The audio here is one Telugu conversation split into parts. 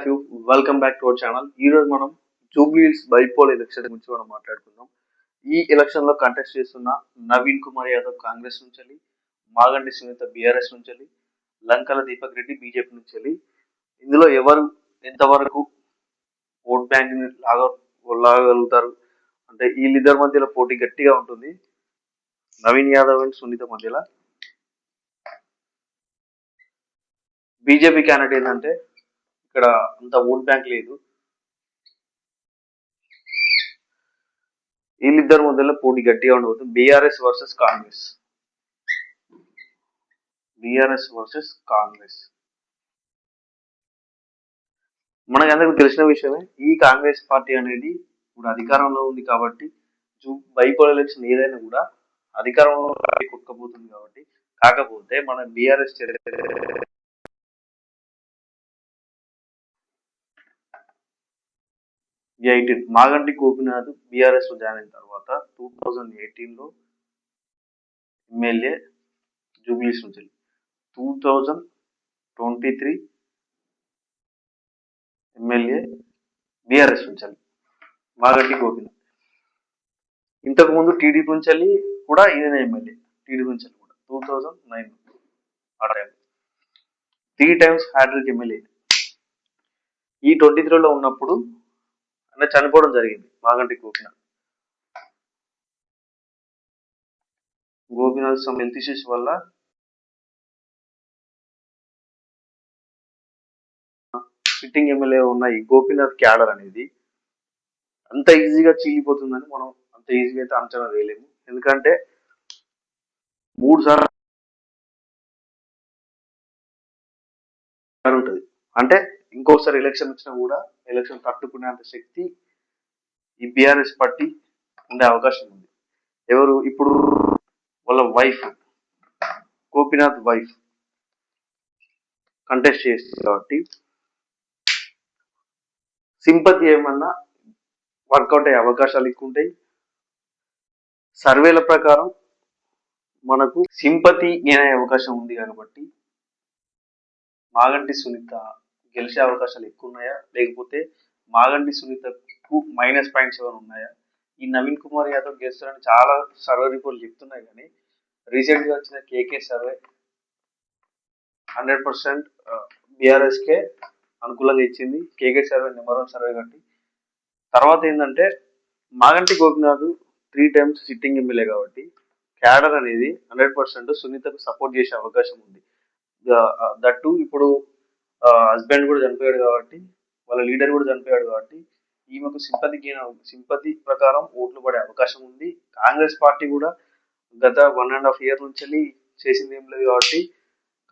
Of you welcome back to our channel ఈ రోజు మనం జూబ్లీస్ బైపోల్ ఎలక్షన్ గురించి మనం మాట్లాడుకుందాం. ఈ ఎలక్షన్లో కంటెస్ట్ చేస్తున్న నవీన్ కుమార్ యాదవ్ కాంగ్రెస్ నుంచి వెళ్ళి సునీత బీఆర్ఎస్ నుంచి వెళ్ళి లంకల దీపక్ రెడ్డి బీజేపీ నుంచి వెళ్ళి ఇందులో ఎవరు ఎంతవరకు ఓట్ బ్యాంక్ లాగా లాగలుగుతారు అంటే వీళ్ళిద్దరి మధ్యలో పోటీ గట్టిగా ఉంటుంది. నవీన్ యాదవ్ అండ్ సునీత మధ్యలో. బీజేపీ క్యాండిడేట్ ఏంటంటే ఇక్కడ అంత ఓట్ బ్యాంక్ లేదు. వీళ్ళిద్దరి మధ్యలో పోటీ గట్టిగా ఉండబోతుంది. BRS versus Congress. BRS versus Congress. మనకు అందరికి తెలిసిన విషయమే ఈ కాంగ్రెస్ పార్టీ అనేది ఇప్పుడు అధికారంలో ఉంది కాబట్టి బైపోల్ ఎలక్షన్ ఏదైనా కూడా అధికారంలో కొట్టుకపోతుంది కాబట్టి కాకపోతే మన బీఆర్ఎస్ ఎయిటీన్ మాగంటి గోపినాథ్ బీఆర్ఎస్లో జాయిన్ అయిన తర్వాత టూ థౌజండ్ ఎయిటీన్లో ఎమ్మెల్యే జూబ్లీస్ నుంచి two thousand twenty three MLA BRS నుంచి మాగంటి గోపినాథ్. ఇంతకు ముందు టీడీపీ నుంచి కూడా ఈయన ఎమ్మెల్యే టీడీపీ నుంచి కూడా టూ థౌజండ్ నైన్ ఆ time three times hattrick MLA ఈ ట్వంటీ త్రీలో ఉన్నప్పుడు అంటే చనిపోవడం జరిగింది Maganti Gopinath. Gopinath some health issues వల్ల సిట్టింగ్ ఎమ్మెల్యే ఉన్న ఈ గోపినాథ్ క్యాడర్ అనేది అంత ఈజీగా చీలిపోతుందని మనం అంత ఈజీగా అయితే అంచనా వేయలేము. ఎందుకంటే మూడు సార్లు ఉంటుంది. అంటే ఇంకోసారి ఎలక్షన్ వచ్చినా కూడా ఎలక్షన్ తట్టుకునేంత శక్తి ఈ బీఆర్ఎస్ పార్టీ ఉండే అవకాశం ఉంది. ఎవరు? ఇప్పుడు వాళ్ళ వైఫ్ గోపీనాథ్ వైఫ్ కంటెస్ట్ చేస్తుంది కాబట్టి సింపతి ఏమన్నా వర్కౌట్ అయ్యే అవకాశాలు ఎక్కువ ఉంటాయి. సర్వేల ప్రకారం మనకు సింపతి అనే అవకాశం ఉంది కాబట్టి మాగంటి సునీత గెలిచే అవకాశాలు ఎక్కువ ఉన్నాయా లేకపోతే మాగండి సునీతకు మైనస్ పాయింట్స్ ఏమైనా ఉన్నాయా? ఈ నవీన్ కుమార్ యాదవ్ గెలుస్తారని చాలా సర్వే రిపోర్ట్లు చెప్తున్నాయి కానీ రీసెంట్గా వచ్చిన కేకే సర్వే హండ్రెడ్ పర్సెంట్ బీఆర్ఎస్కే అనుకూలంగా ఇచ్చింది. KK survey number one survey కాబట్టి. తర్వాత ఏంటంటే Maganti Gopinath three times sitting MLA కాబట్టి క్యాడర్ అనేది హండ్రెడ్ పర్సెంట్ సునీతకు సపోర్ట్ చేసే అవకాశం ఉంది. దట్టు ఇప్పుడు హస్బెండ్ కూడా చనిపోయాడు కాబట్టి వాళ్ళ లీడర్ కూడా చనిపోయాడు కాబట్టి ఈమెకు సింపతి సింపతి ప్రకారం ఓట్లు పడే అవకాశం ఉంది. కాంగ్రెస్ పార్టీ కూడా గత వన్ అండ్ హాఫ్ ఇయర్ నుంచి చేసింది ఏం లేదు కాబట్టి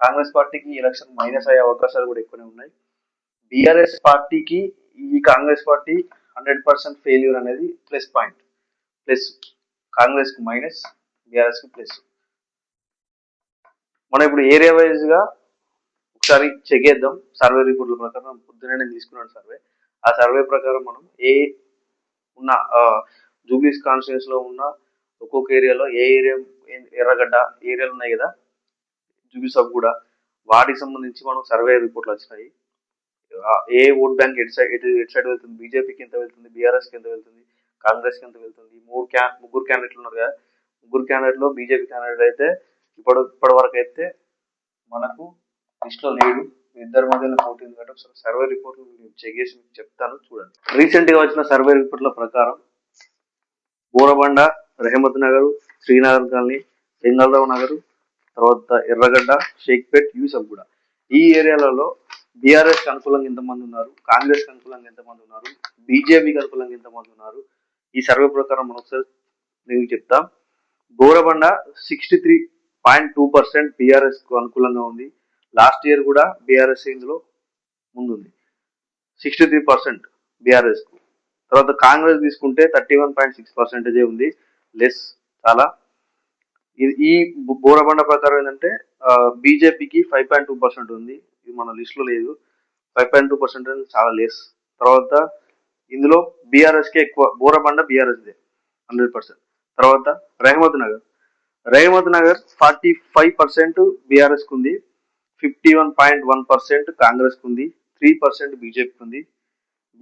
కాంగ్రెస్ పార్టీకి ఎలక్షన్ మైనస్ అయ్యే అవకాశాలు కూడా ఎక్కువనే ఉన్నాయి. బీఆర్ఎస్ పార్టీకి ఈ Congress party hundred percent failure అనేది ప్లస్ పాయింట్ ప్లస్ కాంగ్రెస్కు మైనస్ బీఆర్ఎస్కు ప్లస్ మనం ఇప్పుడు ఏరియా వైజ్గా ఒకసారి చెక్ చేద్దాం. సర్వే రిపోర్ట్ల ప్రకారం పొద్దునే నేను తీసుకున్నాను సర్వే ఆ సర్వే ప్రకారం మనం ఏ ఉన్న జూబ్లీస్ కాన్స్టిట్యూన్స్లో ఉన్న ఒక్కొక్క ఏరియాలో ఏ ఏరియా ఎర్రగడ్డ ఏరియాలు ఉన్నాయి కదా? జూబ్లీస్ సబ్ కూడా. వాటికి సంబంధించి మనం సర్వే రిపోర్ట్లు వచ్చినాయి. ఏ ఓట్ బ్యాంక్ ఎటు సైడ్ ఎటు ఎటు సైడ్ వెళ్తుంది? బీజేపీకి ఎంత వెళ్తుంది? బీఆర్ఎస్కి ఎంత వెళ్తుంది? కాంగ్రెస్కి ఎంత వెళ్తుంది? మూడు క్యా ముగ్గురు క్యాండిడేట్లు ఉన్నారు కదా? ముగ్గురు క్యాండిడేట్లో బీజేపీ క్యాండిడేట్ అయితే ఇప్పటి ఇప్పటి వరకు అయితే మనకు లిస్ట్లో లేడు. ఇద్దరి మధ్యలో పోటీ ఉంది కాబట్టి ఒకసారి సర్వే రిపోర్ట్లు చెక్ చేసి మీకు చెప్తాను చూడండి. రీసెంట్గా వచ్చిన సర్వే రిపోర్ట్ల ప్రకారం బోరబండ రెహమత్ నగర్ శ్రీనగర్ కాలనీ బెంగాల్రావు నగర్ తర్వాత ఎర్రగడ్డ షేక్పేట్ యూసఫ్గూడ ఈ ఏరియాలలో బీఆర్ఎస్ అనుకూలంగా ఎంతమంది ఉన్నారు? కాంగ్రెస్ అనుకూలంగా ఎంతమంది ఉన్నారు? బీజేపీకి అనుకూలంగా ఎంతమంది ఉన్నారు? ఈ సర్వే ప్రకారం మనం ఒకసారి నేను చెప్తాం. Borabanda sixty three point two percent బీఆర్ఎస్కు అనుకూలంగా ఉంది. లాస్ట్ ఇయర్ కూడా బీఆర్ఎస్ ఇందులో ముందుంది. సిక్స్టీ త్రీ పర్సెంట్ బీఆర్ఎస్కు. తర్వాత కాంగ్రెస్ తీసుకుంటే థర్టీ వన్ పాయింట్ సిక్స్ పర్సెంటేజే ఉంది. లెస్ చాలా. ఈ బోరబండ ప్రకారం ఏంటంటే బీజేపీకి ఫైవ్ పాయింట్ టూ పర్సెంట్ ఉంది. ఇది మన లిస్ట్లో లేదు. ఫైవ్ పాయింట్ టూ పర్సెంట్ చాలా లెస్. తర్వాత ఇందులో బీఆర్ఎస్కే ఎక్కువ బోరబండ బీఆర్ఎస్దే హండ్రెడ్ పర్సెంట్. తర్వాత Rahmat Nagar. Rahmat Nagar forty five percent బీఆర్ఎస్కి ఉంది fifty one point one percent Congress ఉంది త్రీ పర్సెంట్ బీజేపీకి ఉంది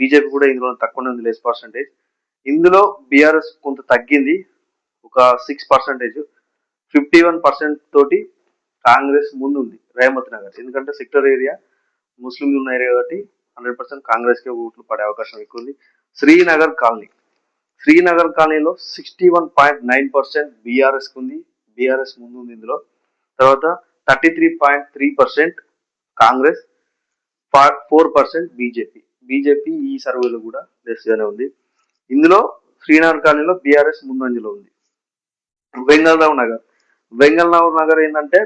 బీజేపీ కూడా ఇందులో తక్కువనే ఉంది లెస్ పర్సెంటేజ్ ఇందులో బీఆర్ఎస్ కొంత తగ్గింది ఒక six percentage fifty one percent తోటి కాంగ్రెస్ ముందు ఉంది రేమత్ నగర్. ఎందుకంటే సెక్టర్ ఏరియా ముస్లింలు ఉన్న ఏరియా కాబట్టి హండ్రెడ్ పర్సెంట్ కాంగ్రెస్కే ఓట్లు పడే అవకాశం ఎక్కువ ఉంది శ్రీనగర్ కాలనీ. శ్రీనగర్ కాలనీలో sixty one point nine percent BRS ఉంది బీఆర్ఎస్ ముందు ఉంది ఇందులో. తర్వాత thirty three point three percent Congress four percent BJP. BJP ఈ సర్వేలో కూడా లెస్ గానే ఉంది. ఇందులో శ్రీనగర్ కాలనీలో బీఆర్ఎస్ ముందంజలో ఉంది. వెంగళరావు నగర్. వెంగళరావు నగర్ ఏంటంటే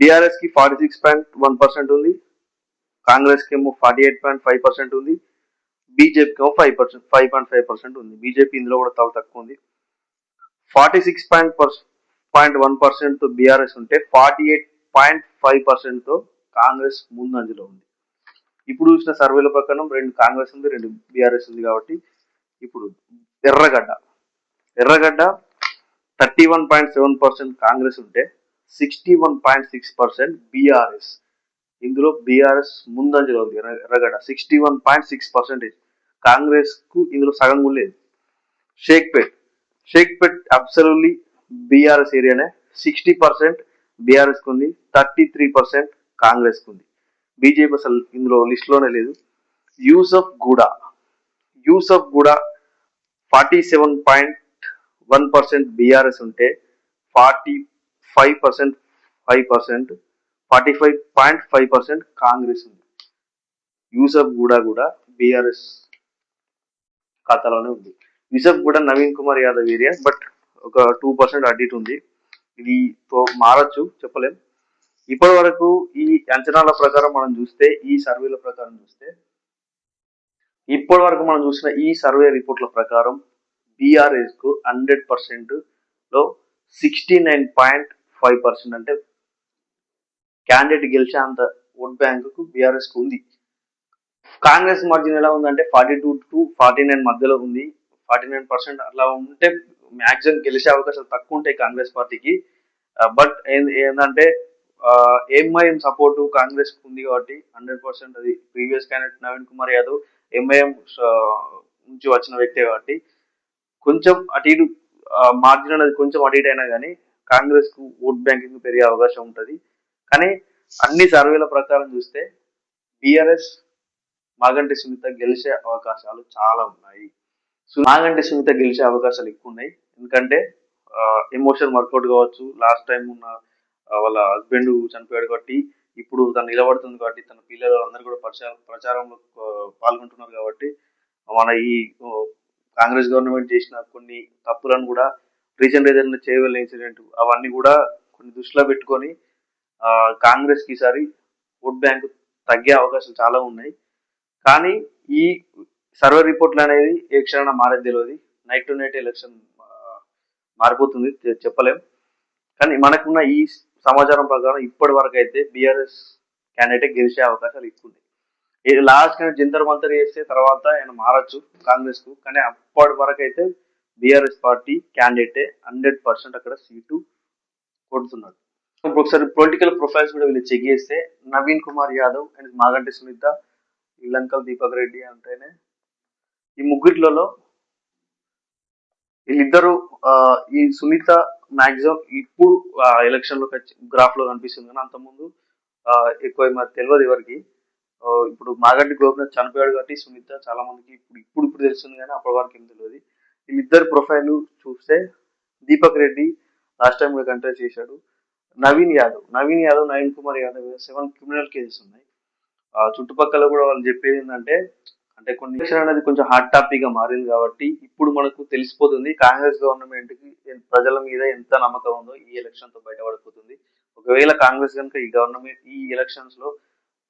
బీఆర్ఎస్కి forty six point one percent ఉంది. కాంగ్రెస్కి ఏమో forty eight point five percent ఉంది. బీజేపీకి ఏమో five percent five point five percent ఉంది. బీజేపీ ఇందులో కూడా చాలా తక్కువ ఉంది. Forty six point point one పర్సెంట్తో BRS ఉంటే ఫార్టీ ఎయిట్ పాయింట్ ఫైవ్ పర్సెంట్తో కాంగ్రెస్ ముందంజలో ఉంది. ఇప్పుడు చూసిన సర్వేల ప్రకారం రెండు కాంగ్రెస్ ఉంది రెండు బీఆర్ఎస్ ఉంది కాబట్టి ఇప్పుడు Erragadda. Erragadda thirty one point seven percent Congress ఉంటే sixty one point six percent BRS ఇందులో బీఆర్ఎస్ ముందంజలో ఉంది ఎర్ర- Erragadda. Sixty one point six percentage కాంగ్రెస్కు ఇందులో సగం లేదు. షేక్పేట్. షేక్పేట్ అబ్సల్యూట్లీ బీఆర్ఎస్ ఏరియానే సిక్స్టీ పర్సెంట్ బీఆర్ఎస్ ఉంది థర్టీ త్రీ పర్సెంట్ కాంగ్రెస్ ఉంది. బీజేపీ అసలు ఇందులో లిస్ట్లోనే లేదు. Yousuf Guda Yousuf Guda forty seven point one percent BRS ఉంటే forty five percent five percent forty five point five percent Congress ఉంది. యూసఫ్ గూడా కూడా బీఆర్ఎస్ ఖాతాలోనే ఉంది. యూసఫ్ కూడా నవీన్ కుమార్ యాదవ్ ఏరియా బట్ ఒక టూ పర్సెంట్ అటు ఇటు ఉంది. ఇది మారచ్చు చెప్పలేం. ఇప్పటి వరకు ఈ అంచనాల ప్రకారం మనం చూస్తే ఈ సర్వేల ప్రకారం చూస్తే ఇప్పటి వరకు మనం చూసిన ఈ సర్వే రిపోర్ట్ల ప్రకారం బీఆర్ఎస్కు హండ్రెడ్ పర్సెంట్లో sixty nine point five percent అంటే క్యాండిడేట్ గెలిచే అంత ఓట్ బ్యాంక్కు బీఆర్ఎస్కు ఉంది. కాంగ్రెస్ మార్జిన్ ఎలా ఉందంటే forty two to forty nine మధ్యలో ఉంది. ఫార్టీ నైన్ పర్సెంట్ అలా ఉంటే మ్యాక్సిమం గెలిచే అవకాశాలు తక్కువ ఉంటాయి కాంగ్రెస్ పార్టీకి. బట్ ఏంటంటే ఎంఐఎం సపోర్ట్ కాంగ్రెస్ ఉంది కాబట్టి హండ్రెడ్ పర్సెంట్ అది previous candidate Naveen Kumar Yadav MIM నుంచి వచ్చిన వ్యక్తే కాబట్టి కొంచెం అటు ఇటు మార్జిన్ అనేది కొంచెం అటు ఇటు అయినా కానీ కాంగ్రెస్కు ఓట్ బ్యాంకింగ్ పెరిగే అవకాశం ఉంటుంది. కానీ అన్ని సర్వేల ప్రకారం చూస్తే బీఆర్ఎస్ మాగంటి సునీత గెలిచే అవకాశాలు చాలా ఉన్నాయి. సో సునీత గెలిచే అవకాశాలు ఎక్కువ ఉన్నాయి ఎందుకంటే ఎమోషన్ వర్కౌట్ కావచ్చు లాస్ట్ టైం ఉన్న వాళ్ళ హస్బెండ్ చనిపోయాడు కాబట్టి ఇప్పుడు తను నిలబడుతుంది కాబట్టి తన పిల్లలు అందరూ కూడా ప్రచారం ప్రచారంలో పాల్గొంటున్నారు కాబట్టి మన ఈ కాంగ్రెస్ గవర్నమెంట్ చేసిన కొన్ని తప్పులను కూడా రీసెంట్ ఏదైనా చేయగల ఇన్సిడెంట్ అవన్నీ కూడా కొన్ని దృష్టిలో పెట్టుకొని కాంగ్రెస్కి ఈసారి ఓట్ బ్యాంక్ తగ్గే అవకాశాలు చాలా ఉన్నాయి. కానీ ఈ సర్వే రిపోర్ట్లు అనేది ఏ క్షణం మారేది తెలియదు నైట్ టు నైట్ ఎలక్షన్ మారిపోతుంది. చెప్పలేం. కానీ మనకున్న ఈ సమాచారం ప్రకారం ఇప్పటి వరకు అయితే బీఆర్ఎస్ క్యాండిడేట్ గెలిచే అవకాశాలు ఎక్కువ ఉన్నాయి. ఇది లాస్ట్ కానీ జంతర్ మంతర్ చేస్తే తర్వాత ఆయన మారచ్చు కాంగ్రెస్కు కానీ అప్పటి వరకు అయితే బీఆర్ఎస్ పార్టీ క్యాండిడేటే హండ్రెడ్ పర్సెంట్ అక్కడ సీటు కొడుతున్నాడు. ఇప్పుడు ఒకసారి పొలిటికల్ ప్రొఫైల్స్ కూడా వీళ్ళు చెక్ చేస్తే నవీన్ కుమార్ యాదవ్ అండ్ మాగంటి సునీత ఇల్లంకల్ దీపక్ రెడ్డి అంటేనే ఈ ముగ్గురిలో వీళ్ళిద్దరు ఈ సునీత మాక్సిమం ఇప్పుడు ఎలక్షన్లో గ్రాఫ్లో కనిపిస్తుంది కానీ అంతకుముందు ఎక్కువ మరి తెలియదు ఎవరికి. ఇప్పుడు మాగడ్డి గోపినాథ్ చనిపోయాడు కాబట్టి సునీత చాలా మందికి ఇప్పుడు ఇప్పుడు ఇప్పుడు తెలుస్తుంది కానీ అప్పటి వరకు ఏం తెలియదు. వీళ్ళిద్దరు ప్రొఫైల్ చూస్తే దీపక్ రెడ్డి లాస్ట్ టైం కూడా కంటెస్ట్ చేశాడు. Naveen Yadav Naveen Yadav Naveen Kumar Yadav seven criminal cases ఉన్నాయి. ఆ చుట్టుపక్కల కూడా వాళ్ళు చెప్పేది ఏంటంటే అంటే కొన్ని ఎలక్షన్ అనేది కొంచెం హాట్ టాపిక్గా మారింది కాబట్టి ఇప్పుడు మనకు తెలిసిపోతుంది కాంగ్రెస్ గవర్నమెంట్కి ప్రజల మీద ఎంత నమ్మకం ఉందో ఈ ఎలక్షన్తో బయటపడిపోతుంది. ఒకవేళ కాంగ్రెస్ కనుక ఈ గవర్నమెంట్ ఈ ఎలక్షన్స్లో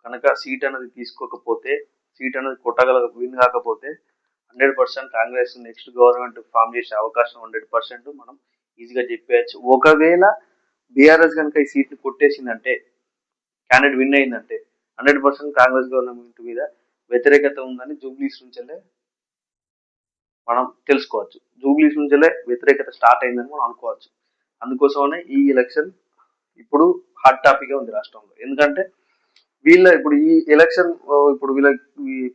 కనుక సీట్ అనేది తీసుకోకపోతే సీట్ అనేది కొట్టగల విన్ కాకపోతే hundred percent Congress next government form చేసే అవకాశం హండ్రెడ్ పర్సెంట్ మనం ఈజీగా చెప్పేయచ్చు. ఒకవేళ బీఆర్ఎస్ కనుక ఈ సీట్లు కొట్టేసిందంటే క్యాండిడేట్ విన్ అయిందంటే హండ్రెడ్ పర్సెంట్ కాంగ్రెస్ గవర్నమెంట్ మీద వ్యతిరేకత ఉందని జూబ్లీస్ నుంచెల్లే మనం తెలుసుకోవచ్చు. జూబ్లీస్ నుంచెల్లే వ్యతిరేకత స్టార్ట్ అయిందని మనం అనుకోవచ్చు. అందుకోసమనే ఈ ఎలక్షన్ ఇప్పుడు హాట్ టాపిక్గా ఉంది రాష్ట్రంలో. ఎందుకంటే వీళ్ళ ఇప్పుడు ఈ ఎలక్షన్ ఇప్పుడు వీళ్ళ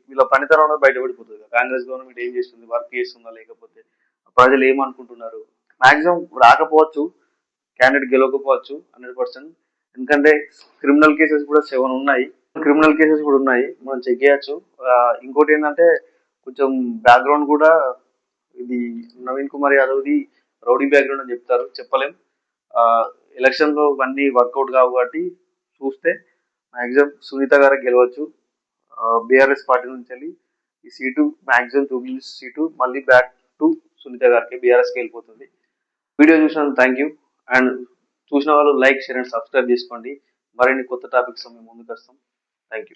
వీళ్ళ పనితనం అనేది బయటపడిపోతుంది. కాంగ్రెస్ గవర్నమెంట్ ఏం చేస్తుంది? వర్క్ చేస్తుందా లేకపోతే ప్రజలు ఏమనుకుంటున్నారు? మాక్సిమం రాకపోవచ్చు క్యాండిడేట్ గెలవకపోవచ్చు హండ్రెడ్ పర్సెంట్. ఎందుకంటే క్రిమినల్ కేసెస్ కూడా సెవెన్ ఉన్నాయి. క్రిమినల్ కేసెస్ కూడా ఉన్నాయి. మనం చెక్ చేయొచ్చు. ఇంకోటి ఏంటంటే కొంచెం బ్యాక్గ్రౌండ్ కూడా ఇది నవీన్ కుమార్ యాదవ్ది రౌడీ బ్యాక్గ్రౌండ్ అని చెప్తారు. చెప్పలేం. ఎలక్షన్లో ఇవన్నీ వర్కౌట్ కావు కాబట్టి చూస్తే మ్యాక్సిమం సునీత గారికి గెలవచ్చు. బీఆర్ఎస్ పార్టీ నుంచి వెళ్ళి ఈ సీటు మ్యాక్సిమం జూబ్లీ సీటు మళ్ళీ బ్యాక్ టు సునీత గారికి బీఆర్ఎస్కి వెళ్ళిపోతుంది. వీడియో చూసినందుకు థ్యాంక్ యూ అండ్ చూసిన వాళ్ళు లైక్ షేర్ అండ్ సబ్స్క్రైబ్ చేసుకోండి. మరిన్ని కొత్త టాపిక్స్ మేము ముందుకు వస్తాం. Thank you